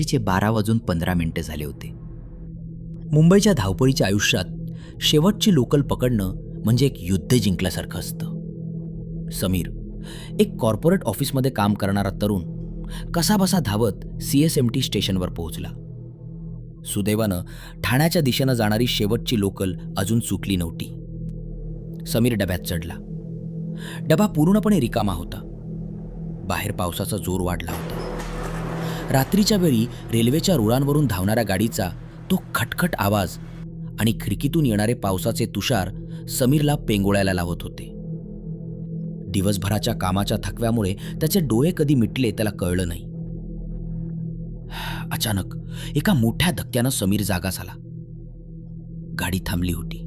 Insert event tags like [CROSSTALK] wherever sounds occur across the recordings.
रात्रीचे बारा वाजून पंधरा मिनिटे झाले होते. मुंबईच्या धावपळीच्या आयुष्यात शेवटची लोकल पकडणं म्हणजे एक युद्ध जिंकल्यासारखं असतं. समीर एक कॉर्पोरेट ऑफिसमध्ये काम करणारा तरुण कसाबसा धावत सी एस एम टी स्टेशनवर पोहोचला. सुदैवानं ठाण्याच्या दिशेनं जाणारी शेवटची लोकल अजून चुकली नव्हती. समीर डब्यात चढला. डबा पूर्णपणे रिकामा होता. बाहेर पावसाचा जोर वाढला होता. रात्रीच्या वेळी रेल्वेच्या रुळांवरून धावणाऱ्या गाडीचा तो खटखट आवाज आणि खिडकीतून येणारे पावसाचे तुषार समीरला पेंगुळायला लावत होते. दिवसभराच्या कामाच्या थकव्यामुळे त्याचे डोळे कधी मिटले त्याला कळलं नाही. अचानक एका मोठ्या धक्क्यानं समीर जागा झाला गाडी थांबली होती.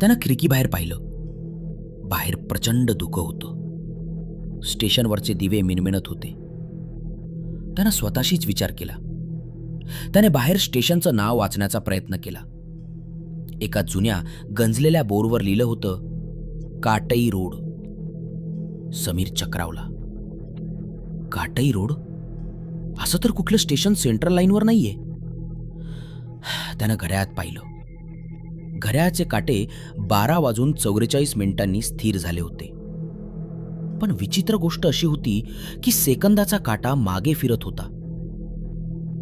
त्यानं खिडकीबाहेर पाहिलं. बाहेर प्रचंड धुकं होतं. स्टेशनवरचे दिवे मिणमिणत होते. त्यानं स्वतःशीच विचार केला. त्याने बाहेर स्टेशनचं नाव वाचण्याचा प्रयत्न केला. एका जुन्या गंजलेल्या बोर्डवर लिहिलं होतं काटई रोड. समीर चक्रावला. काटई रोड? असं तर कुठलं स्टेशन सेंट्रल लाईनवर नाहीये. त्यानं घड्याळात पाहिलं. घड्याळाचे काटे बारा वाजून चौवेचाळीस मिनिटांनी स्थिर झाले होते. पण विचित्र गोष्ट अशी होती की सेकंदाचा काटा मागे फिरत होता.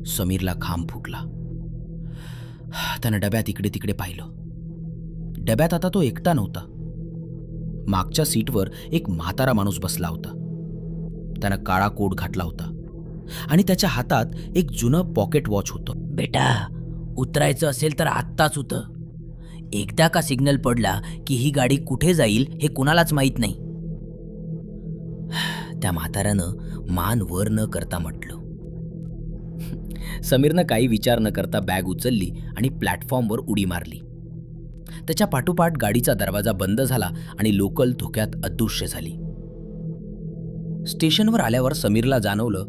समीरला खांब फुटला. त्यानं डब्यात इकडे तिकडे पाहिलं. डब्यात आता तो एकटा नव्हता. मागच्या सीटवर एक म्हातारा माणूस बसला होता. त्यानं काळा कोट घातला होता आणि त्याच्या हातात एक जुनं पॉकेट वॉच होतं. बेटा उतरायचं असेल तर आत्ताच होतं एकदा का सिग्नल पडला की ही गाडी कुठे जाईल हे कुणालाच माहीत नाही. त्या म्हाताऱ्यानं मान वर न करता म्हटलं. समीरनं काही विचार न करता बॅग उचलली आणि प्लॅटफॉर्मवर उडी मारली. त्याच्या पाठोपाठ गाडीचा दरवाजा बंद झाला आणि लोकल धोक्यात अदृश्य झाली. स्टेशनवर आल्यावर समीरला जाणवलं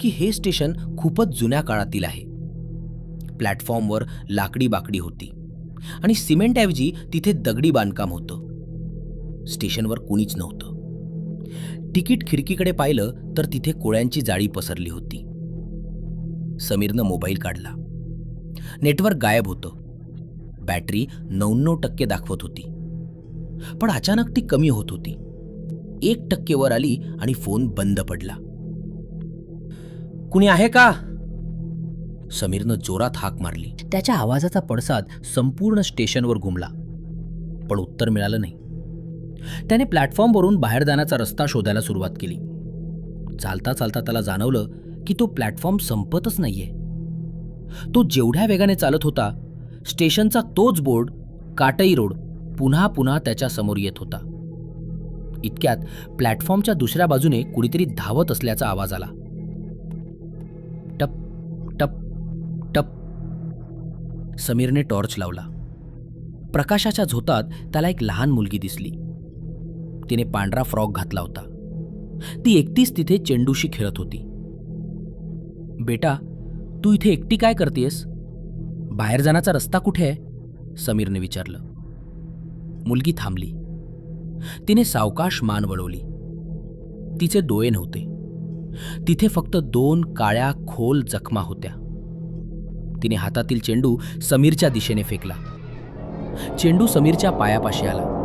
की हे स्टेशन खूपच जुन्या काळातील आहे. प्लॅटफॉर्मवर लाकडी बाकडी होती आणि सिमेंटऐवजी तिथे दगडी बांधकाम होतं. स्टेशनवर कुणीच नव्हतं. तिकीट खिडकीकडे पाहिलं तर तिथे कोळ्यांची जाळी पसरली होती. समीरनं मोबाईल काढला. नेटवर्क गायब होतं. बॅटरी नव्याण्णव टक्के दाखवत होती. पण अचानक ती कमी होत होती. एक टक्के वर आली आणि फोन बंद पडला. कुणी आहे का? समीरनं जोरात हाक मारली. त्याच्या आवाजाचा पडसाद संपूर्ण स्टेशनवर घुमला. पण उत्तर मिळालं नाही. त्याने प्लॅटफॉर्मवरून बाहेर जाण्याचा रस्ता शोधायला सुरुवात केली. चालता चालता त्याला जाणवलं की तो प्लॅटफॉर्म संपतच नाहीये. तो जेवढ्या वेगाने चालत होता स्टेशनचा तोच बोर्ड काटई रोड पुन्हा पुन्हा त्याच्यासमोर येत होता. इतक्यात प्लॅटफॉर्मच्या दुसऱ्या बाजूने कुणीतरी धावत असल्याचा आवाज आला. टप टप टप. समीरने टॉर्च लावला. प्रकाशाच्या झोतात त्याला एक लहान मुलगी दिसली. तिने पांढरा फ्रॉक घातला होता. ती एकटीच तिथे चेंडूशी खेळत होती. बेटा तू इथे एकटी काय करतेस बाहेर जाण्याचा रस्ता कुठे आहे? समीरने विचारलं. मुलगी थांबली. तिने सावकाश मान वळवली. तिचे डोळे नव्हते. तिथे फक्त दोन काळ्या खोल जखमा होत्या. तिने हातातील चेंडू समीरच्या दिशेने फेकला. चेंडू समीरच्या पायापाशी आला.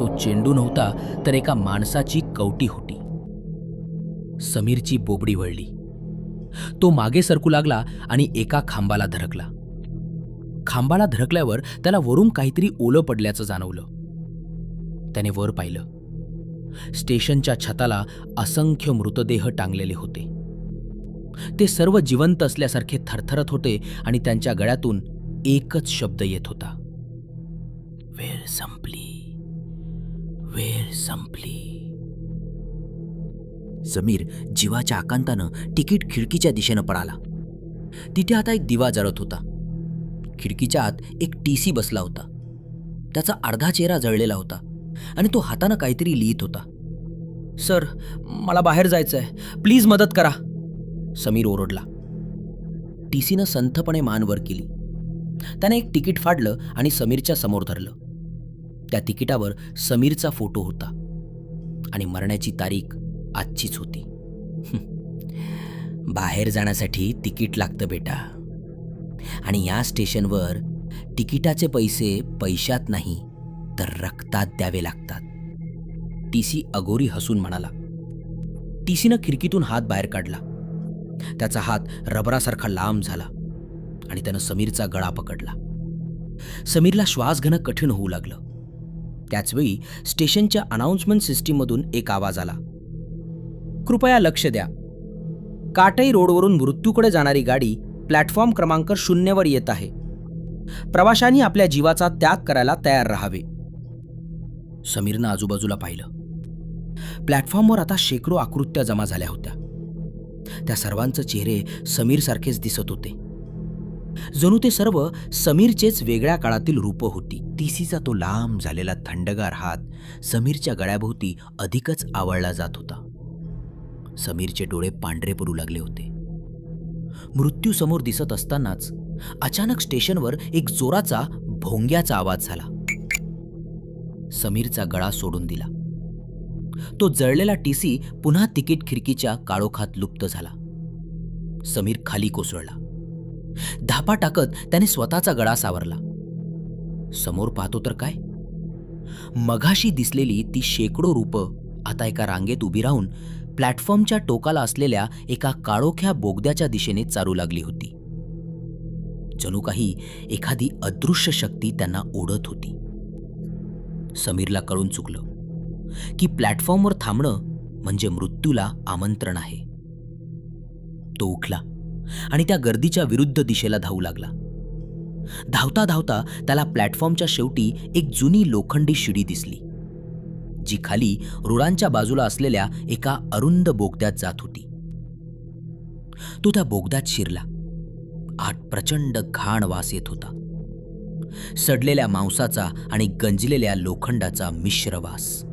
तो चेंडू नव्हता तर एका माणसाची कवटी होती. समीरची बोबडी वळली. तो मागे सरकू लागला आणि एका खांबाला धडकला. खांबाला धडकल्यावर त्याला वरून काहीतरी ओलं पडल्याचं जाणवलं. त्याने वर पाहिलं. स्टेशनच्या छताला असंख्य मृतदेह टांगलेले होते. ते सर्व जिवंत असल्यासारखे थरथरत होते आणि त्यांच्या गळ्यातून एकच शब्द येत होता. वेळ संपली. वेळ संपली. समीर जीवाच्या आकांतानं तिकीट खिडकीच्या दिशेनं पळाला. तिथे आता एक दिवा जळत होता. खिडकीच्या आत एक टी सी बसला होता. त्याचा अर्धा चेहरा जळलेला होता आणि तो हातानं काहीतरी लिहित होता. सर मला बाहेर जायचं आहे प्लीज मदत करा. समीर ओरडला. टी सीनं संथपणे मान वर केली. त्याने एक तिकीट फाडलं आणि समीरच्या समोर धरलं. त्या तिकिटावर समीरचा फोटो होता. आणि मरण्याची तारीख आजचीच होती. बाहेर जाण्यासाठी तिकीट लागतं बेटा. आणि या स्टेशनवर तिकिटाचे पैसे पैशात नाही तर रक्तात द्यावे लागतात. टी सी अगोरी हसून म्हणाला. टी सीनं खिडकीतून हात बाहेर काढला. त्याचा हात रबरासारखा लांब झाला आणि त्यानं समीरचा गळा पकडला. समीरला श्वास घेणं कठीण होऊ लागलं. त्याचवेळी स्टेशनच्या अनाउन्समेंट सिस्टीममधून एक आवाज आला. कृपया लक्ष द्या. काटई रोडवरून मृत्यूकडे जाणारी गाडी प्लॅटफॉर्म क्रमांक शून्यवर येत आहे. प्रवाशांनी आपल्या जीवाचा त्याग करायला तयार राहावे. समीरनं आजूबाजूला पाहिलं. प्लॅटफॉर्मवर आता शेकडो आकृत्या जमा झाल्या होत्या. त्या सर्वांचे चेहरे समीरसारखेच दिसत होते. जणू ते सर्व समीरचेच वेगळ्या काळातील रूप होती. टीसीचा तो लांब झालेला थंडगार हात समीरच्या गळ्याभोवती अधिकच आवळला जात होता. समीरचे डोळे पांढरे पडू लागले होते. मृत्यू समोर दिसत असतानाच अचानक स्टेशनवर एक जोराचा भोंग्याचा आवाज झाला. समीरचा गळा सोडून दिला. तो जळलेला टीसी पुन्हा तिकीट खिडकीच्या काळोखात लुप्त झाला. समीर खाली कोसळला. धापा टाकत त्याने स्वतःचा गळा सावरला. समोर पाहतो तर काय? मघाशी दिसलेली ती शेकडो रूपं आता एका रांगेत उभी राहून प्लॅटफॉर्मच्या टोकाला असलेल्या एका काळोख्या बोगद्याच्या दिशेने चालू लागली होती. जणू काही एखादी अदृश्य शक्ती त्यांना ओढत होती. समीरला कळून चुकलं की प्लॅटफॉर्मवर थांबणं म्हणजे मृत्यूला आमंत्रण आहे. तो उठला. आणि त्या गर्दीच्या विरुद्ध दिशेला धावू लागला. धावता धावता त्याला प्लॅटफॉर्मच्या शेवटी एक जुनी लोखंडी शिडी दिसली. जी खाली रुळांच्या बाजूला असलेल्या एका अरुंद बोगद्यात जात होती. तो त्या बोगद्यात शिरला. आत प्रचंड घाण वास येत होता. सडलेल्या मांसाचा आणि गंजलेल्या लोखंडाचा मिश्र वास.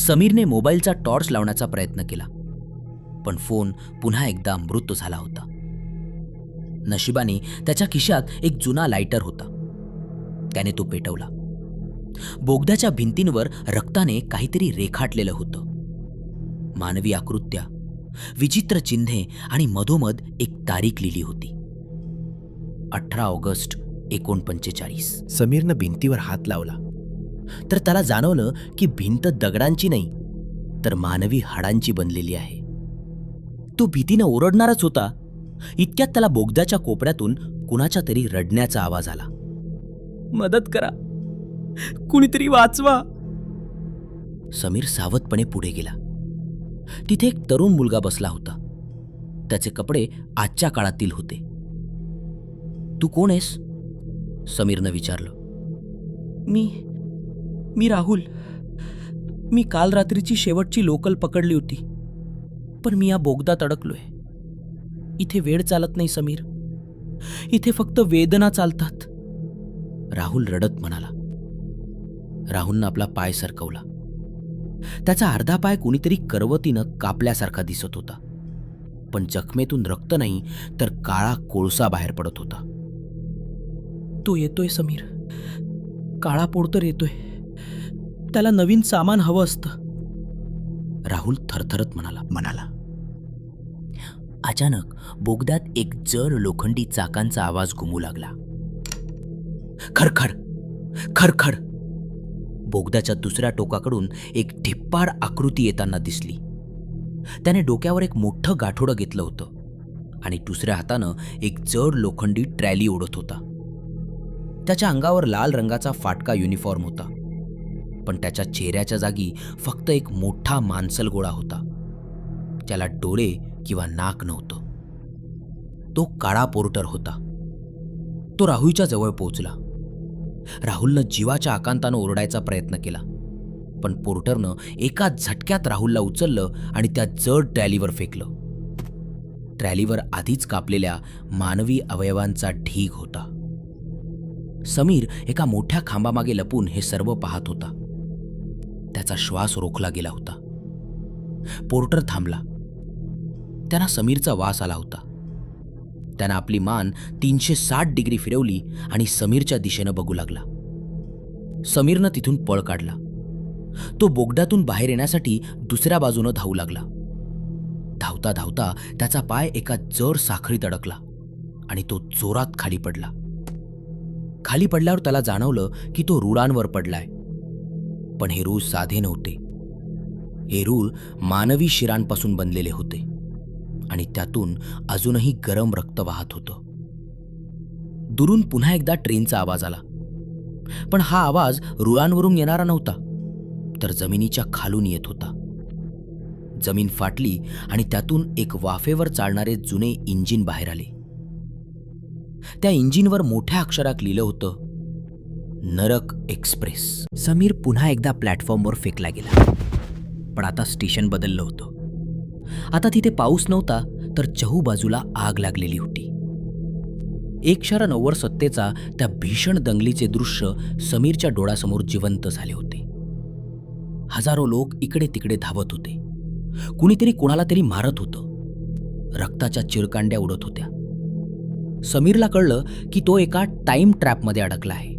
समीरने मोबाईलचा टॉर्च लावण्याचा प्रयत्न केला. पण फोन पुन्हा एकदा मृत झाला होता. नशिबाने त्याच्या खिशात एक जुना लायटर होता. त्याने तो पेटवला. बोगद्याच्या भिंतींवर रक्ताने काहीतरी रेखाटलेलं होतं. मानवी आकृत्या विचित्र चिन्हे आणि मधोमध एक तारीख लिहिली होती. अठरा ऑगस्ट एकोणपंचेचाळीस. समीरनं भिंतीवर हात लावला. तर त्याला जाणवलं की भिंत दगडांची नाही तर मानवी हाडांची बनलेली आहे. तो भीतीनं ओरडणारच होता. इतक्यात त्याला बोगद्याच्या कोपऱ्यातून कुणाच्या तरी रडण्याचा आवाज आला. मदत करा. कुणीतरी वाचवा. समीर सावधपणे पुढे गेला. तिथे एक तरुण मुलगा बसला होता. त्याचे कपडे आजच्या काळातील होते. तू कोण आहेस? समीरनं विचारलं. मी मी राहुल. मी काल रात्रीची शेवटची लोकल पकडली होती. पण मी या बोगदात अडकलोय इथे वेळ चालत नाही समीर. इथे फक्त वेदना चालतात. राहुल रडत म्हणाला. राहुलनं आपला पाय सरकवला. त्याचा अर्धा पाय कुणीतरी करवतीनं कापल्यासारखा दिसत होता. पण जखमेतून रक्त नाही तर काळा कोळसा बाहेर पडत होता. तो येतोय समीर. काळा पोड तर येतोय. त्याला नवीन सामान हवं असतं. राहुल थरथरत म्हणाला. म्हणाला. अचानक बोगद्यात एक जड लोखंडी चाकांचा आवाज घुमू लागला. खडखड खडखड बोगद्याच्या दुसऱ्या टोकाकडून एक ढिप्पाड आकृती येताना दिसली. त्याने डोक्यावर एक मोठं गाठोडं घेतलं होतं आणि दुसऱ्या हातानं एक जड लोखंडी ट्रॅली ओढत होता. त्याच्या अंगावर लाल रंगाचा फाटका युनिफॉर्म होता. पण त्याच्या चेहऱ्याच्या जागी फक्त एक मोठा मांसल गोळा होता. त्याला डोळे किंवा नाक नव्हतं. तो काळा पोर्टर होता. तो राहुलच्या जवळ पोहोचला. राहुलनं जीवाच्या आकांतानं ओरडायचा प्रयत्न केला. पण पोर्टरनं एका झटक्यात राहुलला उचललं आणि त्या जड ट्रॅलीवर फेकलं. ट्रॅलीवर आधीच कापलेल्या मानवी अवयवांचा ढीग होता. समीर एका मोठ्या खांबामागे लपून हे सर्व पाहत होता. त्याचा श्वास रोखला गेला होता. पोर्टर थांबला. त्यांना समीरचा वास आला होता. त्यानं आपली मान तीनशे साठ डिग्री फिरवली आणि समीरच्या दिशेनं बघू लागला. समीरनं तिथून पळ काढला. तो बोगद्यातून बाहेर येण्यासाठी दुसऱ्या बाजूनं धावू लागला. धावता धावता त्याचा पाय एका जड साखळीत अडकला आणि तो जोरात खाली पडला. खाली पडल्यावर त्याला जाणवलं की तो रुळांवर पडलाय. पण हे रूळ साधे नव्हते. हे रूळ मानवी शिरांपासून बनलेले होते आणि त्यातून अजूनही गरम रक्त वाहत होतं. दुरून पुन्हा एकदा ट्रेनचा आवाज आला. पण हा आवाज रुळांवरून येणारा नव्हता तर जमिनीच्या खालून येत होता. जमीन फाटली आणि त्यातून एक वाफेवर चालणारे जुने इंजिन बाहेर आले. त्या इंजिनवर मोठ्या अक्षरात लिहिलं होतं नरक एक्सप्रेस. समीर पुन्हा एकदा प्लॅटफॉर्मवर फेकला गेला. पण आता स्टेशन बदललं होतं. आता तिथे पाऊस नव्हता तर चहूबाजूला आग लागलेली होती. एक शरा नव्वद सत्तेचा त्या भीषण दंगलीचे दृश्य समीरच्या डोळ्यासमोर जिवंत झाले होते. हजारो लोक इकडे तिकडे धावत होते. कुणीतरी कोणाला तरी मारत होतं. रक्ताच्या चिरकांड्या उडत होत्या. समीरला कळलं की तो एका टाइम ट्रॅपमध्ये अडकला आहे.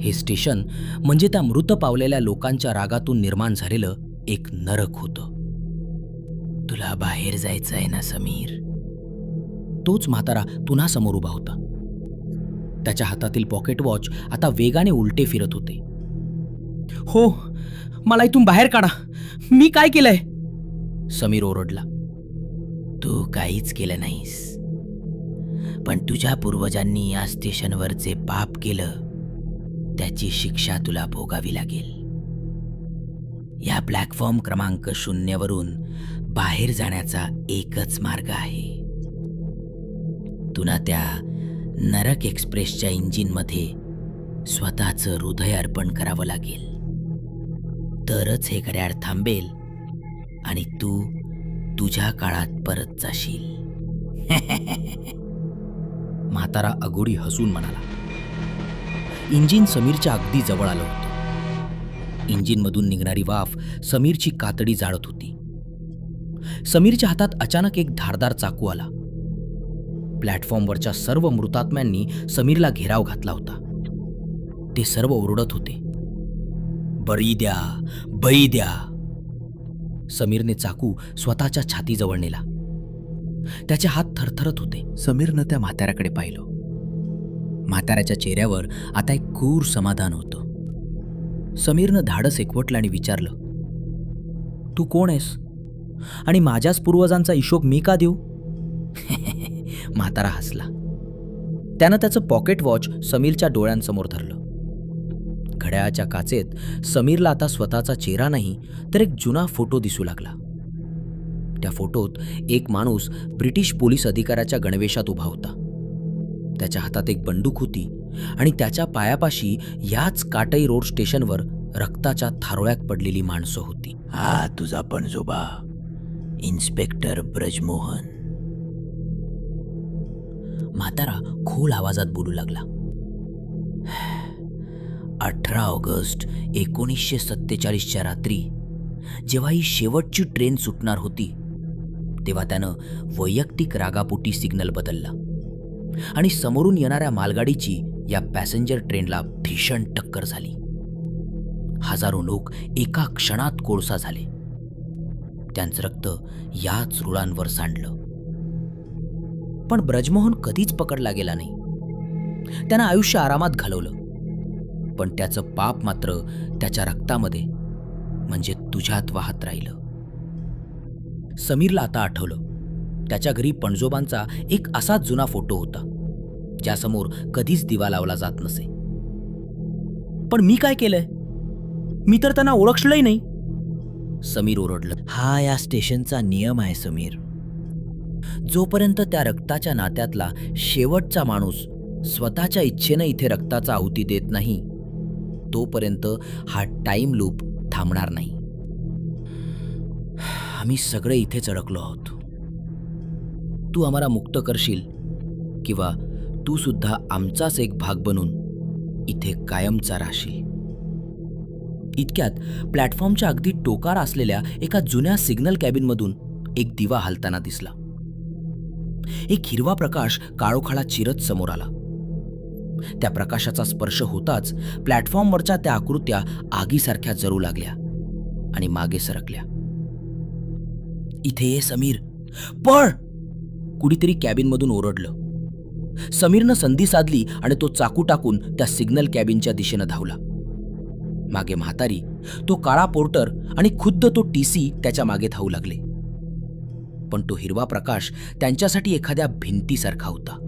हे स्टेशन म्हणजे त्या मृत पावलेल्या लोकांच्या रागातून निर्माण झालेलं एक नरक होतं. तुला बाहेर जायचं आहे ना समीर? तोच म्हातारा पुन्हा समोर उभा होता. त्याच्या हातातील पॉकेट वॉच आता वेगाने उलटे फिरत होते. हो मला इथून बाहेर काढा. मी काय केलंय? समीर ओरडला. तू काहीच केलं नाहीस. पण तुझ्या पूर्वजांनी या स्टेशनवर जे पाप केलं. त्याची शिक्षा तुला भोगावी लागेल. या प्लॅटफॉर्म क्रमांक शून्यवरून बाहेर जाण्याचा एकच मार्ग आहे. तुला त्या नरक एक्सप्रेसच्या इंजिनमध्ये स्वतःचं हृदय अर्पण करावं लागेल. तरच हे घड्याळ थांबेल आणि तू तुझ्या काळात परत जाशील. [LAUGHS] म्हातारा अगोडी हसून म्हणाला इंजिन समीरच्या अगदी जवळ आलं होतं. इंजिनमधून निघणारी वाफ समीरची कातडी जाळत होती. समीरच्या हातात अचानक एक धारदार चाकू आला. प्लॅटफॉर्मवरच्या सर्व मृतात्म्यांनी समीरला घेराव घातला होता. ते सर्व ओरडत होते. बळी द्या बळी द्या. समीरने चाकू स्वतःच्या छातीजवळ नेला. त्याचे हात थरथरत होते. समीरनं त्या म्हाताऱ्याकडे पाहिलं. म्हाताऱ्याच्या चेहऱ्यावर आता एक क्रूर समाधान होतं. समीरनं धाडस एकवटलं आणि विचारलं तू कोण आहेस? आणि माझ्याच पूर्वजांचा हिशोब मी का देऊ? [LAUGHS] म्हातारा हसला. त्यानं त्याचं पॉकेट वॉच समीरच्या डोळ्यांसमोर धरलं. घड्याळाच्या काचेत समीरला आता स्वतःचा चेहरा नाही तर एक जुना फोटो दिसू लागला. त्या फोटोत एक माणूस ब्रिटिश पोलीस अधिकाऱ्याच्या गणवेशात उभा होता. त्याच्या हातात एक बंदूक होती आणि त्याच्या पायापाशी याच काटई रोड स्टेशनवर रक्ताच्या थारोळ्यात पडलेली माणसं होती. हा तुझा पणजोबा इन्स्पेक्टर ब्रजमोहन. म्हातारा खोल आवाजात बोलू लागला. अठरा ऑगस्ट एकोणीसशे सत्तेचाळीसच्या रात्री जेव्हा ही शेवटची ट्रेन सुटणार होती तेव्हा त्यानं वैयक्तिक रागापोटी सिग्नल बदलला. आणि समोरून येणाऱ्या मालगाडीची या पॅसेंजर ट्रेनला भीषण टक्कर झाली. हजारो लोक एका क्षणात कोळसा झाले. त्यांचं रक्त याच रुळांवर सांडलं. पण ब्रजमोहन कधीच पकडला गेला नाही. त्यानं आयुष्य आरामात घालवलं. पण त्याचं पाप मात्र त्याच्या रक्तामध्ये म्हणजे तुझ्यात वाहत राहिलं. समीरला आता आठवलं. त्याच्या घरी पणजोबांचा एक असाच जुना फोटो होता. ज्यासमोर कधीच दिवा लावला जात नसे. पण मी काय केलंय? मी तर त्यांना ओळखलंही नाही. समीर ओरडलं. हा या स्टेशनचा नियम आहे समीर. जोपर्यंत त्या रक्ताच्या नात्यातला शेवटचा माणूस स्वतःच्या इच्छेनं इथे रक्ताचा आहुती देत नाही तोपर्यंत हा टाइम लूप थांबणार नाही. आम्ही सगळे इथेच अडकलो आहोत. तू आम्हाला मुक्त करशील. किंवा तू सुद्धा आमचाच एक भाग बनून इथे कायमचा राहशील. इतक्यात प्लॅटफॉर्मच्या अगदी टोकार असलेल्या एका जुन्या सिग्नल कॅबिनमधून एक दिवा हालताना दिसला. एक हिरवा प्रकाश काळोखाळा चिरत समोर आला. त्या प्रकाशाचा स्पर्श होताच प्लॅटफॉर्मवरच्या त्या आकृत्या आगीसारख्या जरू लागल्या आणि मागे सरकल्या. इथे ये समीर. पळ! कुणीतरी कॅबिनमधून ओरडलं. समीरनं संधी साधली आणि तो चाकू टाकून त्या सिग्नल कॅबिनच्या दिशेनं धावला. मागे म्हातारी तो काळा पोर्टर आणि खुद्द तो टीसी त्याच्यामागे धावू लागले. पण तो हिरवा प्रकाश त्यांच्यासाठी एखाद्या भिंतीसारखा होता.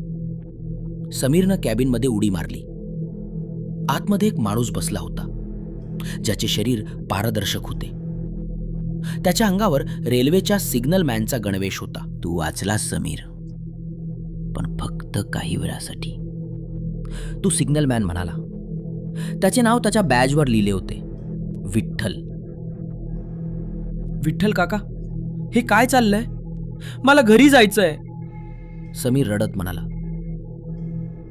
समीरनं कॅबिनमध्ये उडी मारली. आतमध्ये एक माणूस बसला होता ज्याचे शरीर पारदर्शक होते. त्याच्या अंगावर रेल्वेच्या सिग्नल मॅनचा गणवेश होता. तू वाचलास समीर. पण फक्त काही वेळासाठी. तू सिग्नल मॅन म्हणाला. त्याचे नाव त्याच्या बॅजवर लिहिले होते. विठ्ठल. विठ्ठल काका हे काय चाललंय? मला घरी जायचंय. समीर रडत म्हणाला.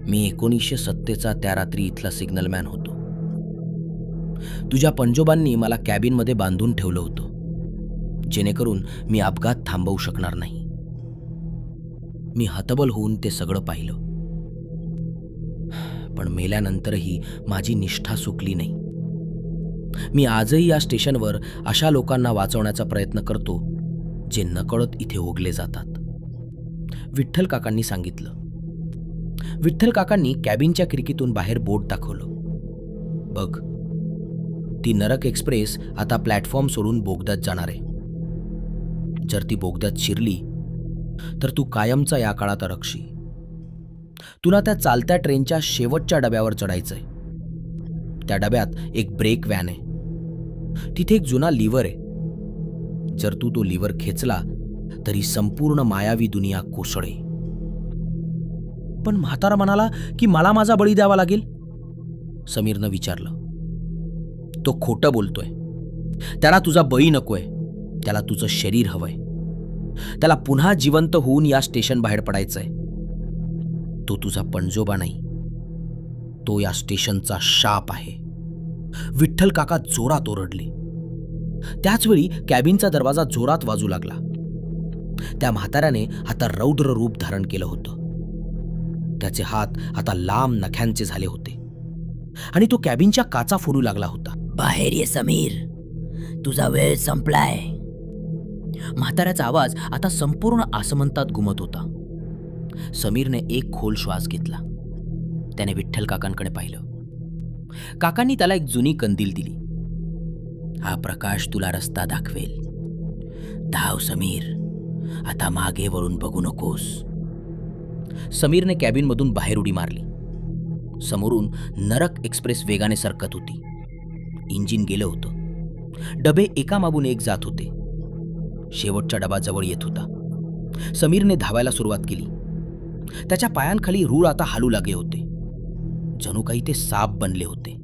मी एकोणीसशे सत्तेचा त्या रात्री इथला सिग्नल मॅन होतो. तुझ्या पंजोबांनी मला कॅबिनमध्ये बांधून ठेवलं होतं. जेणेकरून मी अपघात थांबवू शकणार नाही. मी हतबल होऊन ते सगळं पाहिलं. पण मेल्यानंतरही माझी निष्ठा सुकली नाही. मी आजही या स्टेशनवर अशा लोकांना वाचवण्याचा प्रयत्न करतो जे नकळत इथे ओगले जातात. विठ्ठल काकांनी सांगितलं. विठ्ठल काकांनी कॅबिनच्या खिडकीतून बाहेर बोट दाखवलं. बघ ती नरक एक्सप्रेस आता प्लॅटफॉर्म सोडून बोगदात जाणार आहे. जर ती बोगद्यात शिरली तर तू कायमचा या काळात अडकशी तुला त्या चालत्या ट्रेनच्या शेवटच्या डब्यावर चढायचंय. त्या डब्यात एक ब्रेक व्हॅन आहे. तिथे एक जुना लिव्हर आहे. जर तू तो लिव्हर खेचला तरी संपूर्ण मायावी दुनिया कोसळे पण म्हातारा म्हणाला की मला माझा बळी द्यावा लागेल? समीरनं विचारलं. तो खोटं बोलतोय. त्याला तुझा बळी नकोय. त्याला तुझं शरीर हवंय. त्याला पुन्हा जिवंत होऊन या स्टेशन बाहेर पडायचंय. तो तुझा पणजोबा नाही. तो या स्टेशनचा शाप आहे. विठ्ठल काका जोरात ओरडले. त्याचवेळी कॅबिनचा दरवाजा जोरात वाजू लागला. त्या म्हाताऱ्याने आता रौद्र रूप धारण केलं होतं. त्याचे हात आता लांब नख्यांचे झाले होते. आणि तो कॅबिनच्या काचा फोडू लागला होता. बाहेर ये समीर. तुझा वेळ संपलाय. म्हाताऱ्याचा आवाज आता संपूर्ण आसमंतात घुमत होता. समीरने एक खोल श्वास घेतला. त्याने विठ्ठल काकांकडे पाहिलं. काकांनी त्याला एक जुनी कंदील दिली. हा प्रकाश तुला रस्ता दाखवेल. धाव समीर. आता मागे वळून बघू नकोस. समीरने कॅबिनमधून बाहेर उडी मारली. समोरून नरक एक्सप्रेस वेगाने सरकत होती. इंजिन गेलं होतं. डबे एकामागून एक जात होते. शेवटच्या डबाजवळ येत होता. समीरने धावायला सुरुवात केली. त्याच्या पायांखाली रूळ आता हालू लागे होते. जणू काही ते साप बनले होते.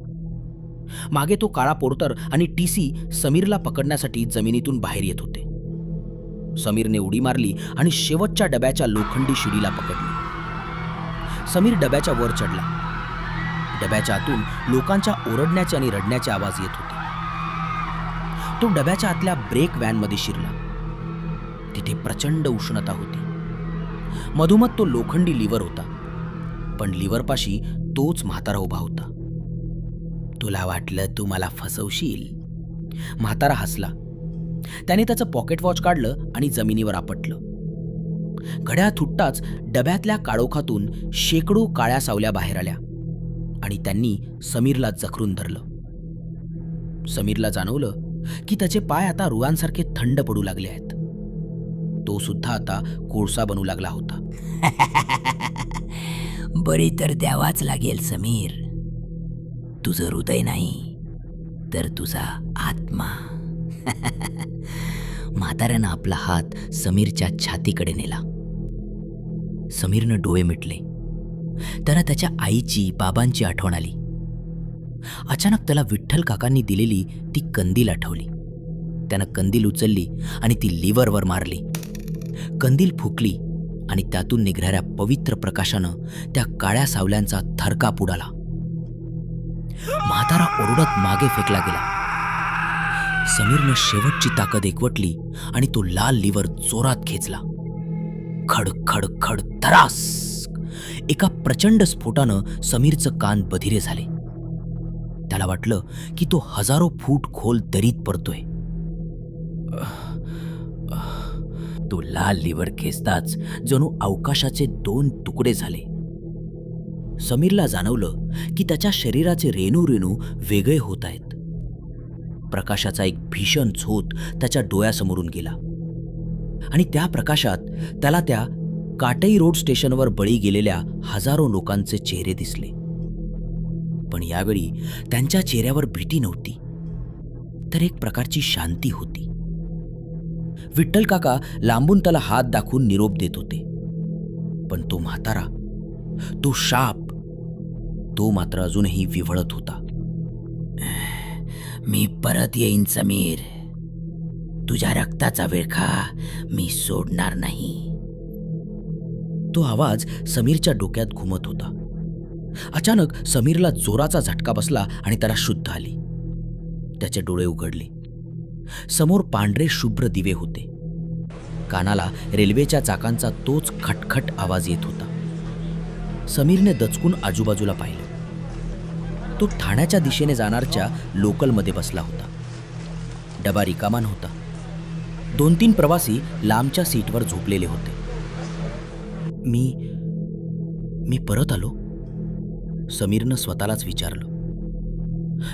मागे तो काळा पोर्टर आणि टीसी समीरला पकडण्यासाठी जमिनीतून बाहेर येत होते. समीरने उडी मारली आणि शेवटच्या डब्याच्या लोखंडी शिडीला पकडली. समीर डब्याच्या वर चढला. डब्याच्या आतून लोकांच्या ओरडण्याचे आणि रडण्याचे आवाज येत होते. तो डब्याच्या आतल्या ब्रेक व्हॅनमध्ये शिरला. तिथे प्रचंड उष्णता होती. मधोमध तो लोखंडी लिव्हर होता पण लिव्हरपाशी तोच म्हातारा उभा होता. तुला वाटलं तू मला फसवशील? म्हातारा हसला. त्याने त्याचं पॉकेट वॉच काढलं आणि जमिनीवर आपटलं. घड्या थुटताच डब्यातल्या काळोखातून शेकडो काळ्या सावल्या बाहेर आल्या आणि त्यांनी समीरला जखरून धरलं. समीरला जाणवलं की त्याचे पाय आता रुळांसारखे थंड पडू लागले आहेत. तो सुद्धा आता कोळसा बनू लागला होता. [LAUGHS] बरी तर द्यावाच लागेल समीर. तुझं हृदय नाही तर तुझा आत्मा. [LAUGHS] म्हाताऱ्यानं आपला हात समीरच्या छातीकडे नेला. समीरनं डोळे मिटले. त्याला त्याच्या आईची बाबांची आठवण आली. अचानक त्याला विठ्ठल काकांनी दिलेली ती कंदील आठवली. त्यानं कंदील उचलली आणि ती लिव्हरवर मारली. कंदील फुकली आणि त्यातून निघणाऱ्या पवित्र प्रकाशानं त्या काळ्या सावल्यांचा थरकाप उडाला. म्हातारा ओरडत मागे फेकला गेला. समीरनं शेवटची ताकद एकवटली आणि तो लाल लिव्हर जोरात खेचला. खड खड खड तरास एका प्रचंड स्फोटानं समीरचं कान बधिरे झाले. त्याला वाटलं की तो हजारो फूट खोल दरीत पडतोय. तो लाल लिव्हर खेचताच जणू अवकाशाचे दोन तुकडे झाले. समीरला जाणवलं की त्याच्या शरीराचे रेणू रेणू वेगळे होत आहेत. प्रकाशाचा एक भीषण झोत त्याच्या डोळ्यासमोरून गेला. आणि त्या प्रकाशात त्याला त्या काटई रोड स्टेशनवर बळी गेलेल्या हजारो लोकांचे चेहरे दिसले. पण यावेळी त्यांच्या चेहऱ्यावर भीती नव्हती. तर एक प्रकारची शांती होती. विठ्ठल काका लांबून त्याला हात दाखवून निरोप देत होते. पण तो म्हातारा तो शाप तो मात्र अजूनही विव्हळत होता. मी परत येईन समीर. तुझ्या रक्ताचा विळखा मी सोडणार नाही. तो आवाज समीरच्या डोक्यात घुमत होता. अचानक समीरला जोराचा झटका बसला आणि त्याला शुद्ध आली. त्याचे डोळे उघडले. समोर पांढरे शुभ्र दिवे होते. कानाला रेल्वेच्या चाकांचा तोच खटखट आवाज येत होता. समीरने दचकून आजूबाजूला पाहिलं. तो ठाण्याच्या दिशेने जाणारच्या लोकलमध्ये बसला होता. डबा रिकामा नव्हता दोन तीन प्रवासी लांबच्या सीटवर झोपलेले होते. मी मी परत आलो? समीरनं स्वतःलाच विचारलं.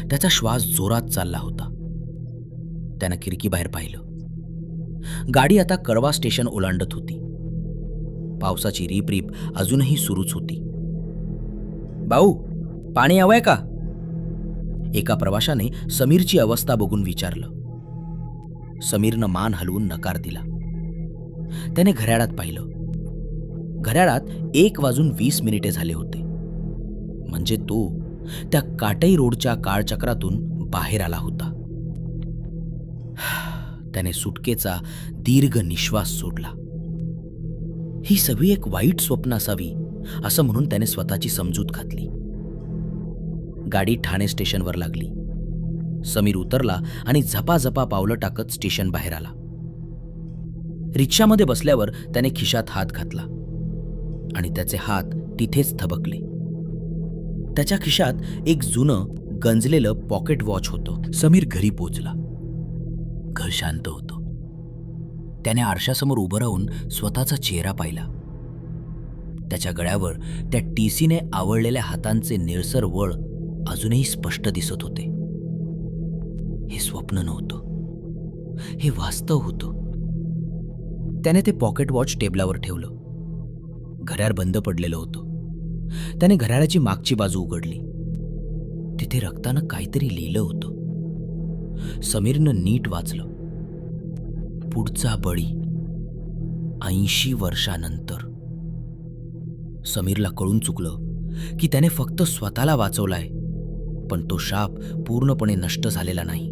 त्याचा श्वास जोरात चालला होता. त्यानं खिडकीबाहेर पाहिलं. गाडी आता कळवा स्टेशन ओलांडत होती. पावसाची रीप अजूनही सुरूच होती. भाऊ पाणी हवंय का? एका प्रवाशाने समीरची अवस्था बघून विचारलं. समीरनं मान हलवून नकार दिला. त्याने घड्याळात पाहिलं. घड्याळात एक वाजून वीस मिनिटे झाले होते. म्हणजे तो त्या काटई रोडच्या काळचक्रातून बाहेर आला होता. त्याने सुटकेचा दीर्घ निश्वास सोडला. ही सगळी एक वाईट स्वप्न असावी असं म्हणून त्याने स्वतःची समजूत घातली. गाडी ठाणे स्टेशनवर लागली. समीर उतरला आणि झपाझपा पावलं टाकत स्टेशन बाहेर आला. रिक्षामध्ये बसल्यावर त्याने खिशात हात घातला आणि त्याचे हात तिथेच थबकले. त्याच्या खिशात एक जुनं गंजलेलं पॉकेट वॉच होतं. समीर घरी पोचला. घर शांत होतं. त्याने आरशासमोर उभं राहून स्वतःचा चेहरा पाहिला. त्याच्या गळ्यावर त्या टीसीने आवळलेल्या हातांचे निळसर वळ अजूनही स्पष्ट दिसत होते. हे स्वप्न नव्हतं. हे वास्तव होतं. त्याने ते पॉकेट वॉच टेबलावर ठेवलं. घड्याळ बंद पडलेलं होतं. त्याने घड्याळाची मागची बाजू उघडली. तिथे रक्तानं काहीतरी लिहिलं होतं. समीरनं नीट वाचलं. पुढचा बळी ऐंशी वर्षानंतर. समीरला कळून चुकलं की त्याने फक्त स्वतःला वाचवलाय पण तो शाप पूर्णपणे नष्ट झालेला नाही.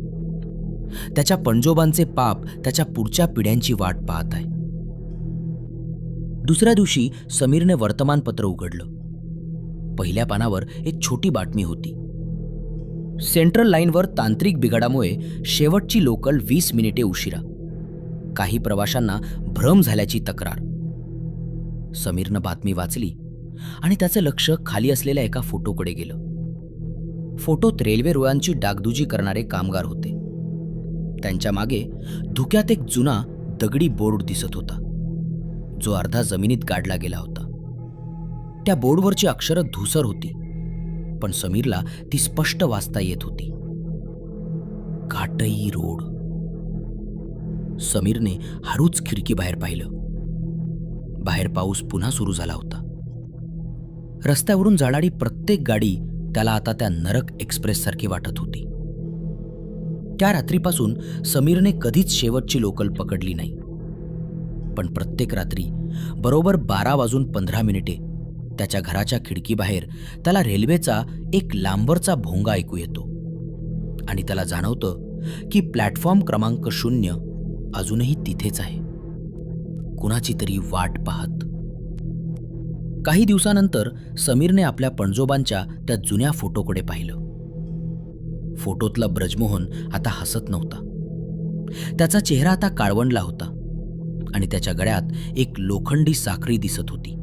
त्याच्या पणजोबांचे पाप त्याच्या पुढच्या पिढ्यांची वाट पाहत आहे. दुसऱ्या दिवशी समीरने वर्तमानपत्र उघडलं. पहिल्या पानावर एक छोटी बातमी होती. सेंट्रल लाईनवर तांत्रिक बिघाडामुळे शेवटची लोकल वीस मिनिटे उशिरा. काही प्रवाशांना भ्रम झाल्याची तक्रार. समीरनं बातमी वाचली आणि त्याचं लक्ष खाली असलेल्या एका फोटोकडे गेलं. फोटोत रेल्वे रुळांची डागदुजी करणारे कामगार होते. त्यांच्या मागे धुक्यात एक जुना दगडी बोर्ड दिसत होता. जो अर्धा जमिनीत गाडला गेला होता. त्या बोर्डवरची अक्षरं धुसर होती. पण समीरला ती स्पष्ट वाचता येत होती. घाटई रोड. समीरने हारूच खिडकी बाहेर पाहिलं. बाहेर पाऊस पुन्हा सुरू झाला होता. रस्त्यावरून जाणारी प्रत्येक गाडी त्याला आता त्या नरक एक्सप्रेससारखी वाटत होती. त्या रात्रीपासून समीरने कधीच शेवटची लोकल पकडली नाही. पण प्रत्येक रात्री बरोबर बारा वाजून पंधरा मिनिटे त्याच्या घराच्या खिडकीबाहेर त्याला रेल्वेचा एक लांबरचा भोंगा ऐकू येतो. आणि त्याला जाणवतं की प्लॅटफॉर्म क्रमांक शून्य अजूनही तिथेच आहे. कुणाची तरी वाट पाहत. काही दिवसानंतर समीरने आपल्या पणजोबांच्या त्या जुन्या फोटोकडे पाहिलं. फोटोतला ब्रजमोहन आता हसत नव्हता. त्याचा चेहरा आता काळवंडला होता. आणि त्याच्या गळ्यात एक लोखंडी साखळी दिसत होती.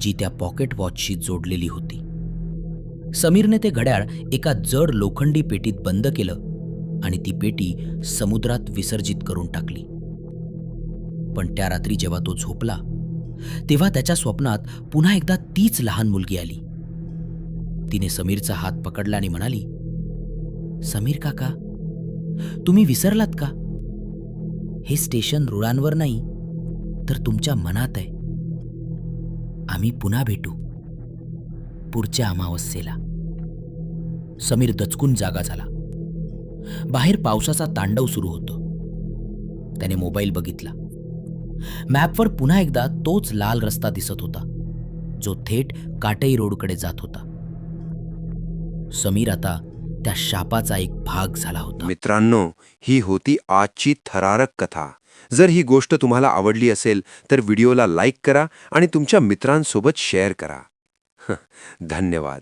जी त्या पॉकेट वॉचशी जोडलेली होती. समीरने ते घड्याळ एका जड लोखंडी पेटीत बंद केलं आणि ती पेटी समुद्रात विसर्जित करून टाकली. पण त्या रात्री जेव्हा तो झोपला तेव्हा त्याच्या स्वप्नात पुन्हा एकदा तीच लहान मुलगी आली. तिने समीरचा हात पकडला आणि म्हणाली समीर काका तुम्ही विसरलात का? हे स्टेशन रुळांवर नाही तर तुमच्या मनात आहे. आम्ही पुन्हा भेटू. पुढच्या अमावस्येला. समीर दचकून जागा झाला. बाहेर पावसाचा तांडव सुरू होतो. त्याने मोबाईल बघितला. मॅपवर पुन्हा एकदा तोच लाल रस्ता दिसत होता. जो थेट काटई रोडकडे जात होता. समीर आता त्या शापाचा एक भाग झाला होता. मित्रांनो ही होती आजची थरारक कथा. जर ही गोष्ट तुम्हाला आवडली असेल तर व्हिडिओला लाईक करा आणि तुमच्या मित्रांसोबत शेअर करा. [LAUGHS] धन्यवाद.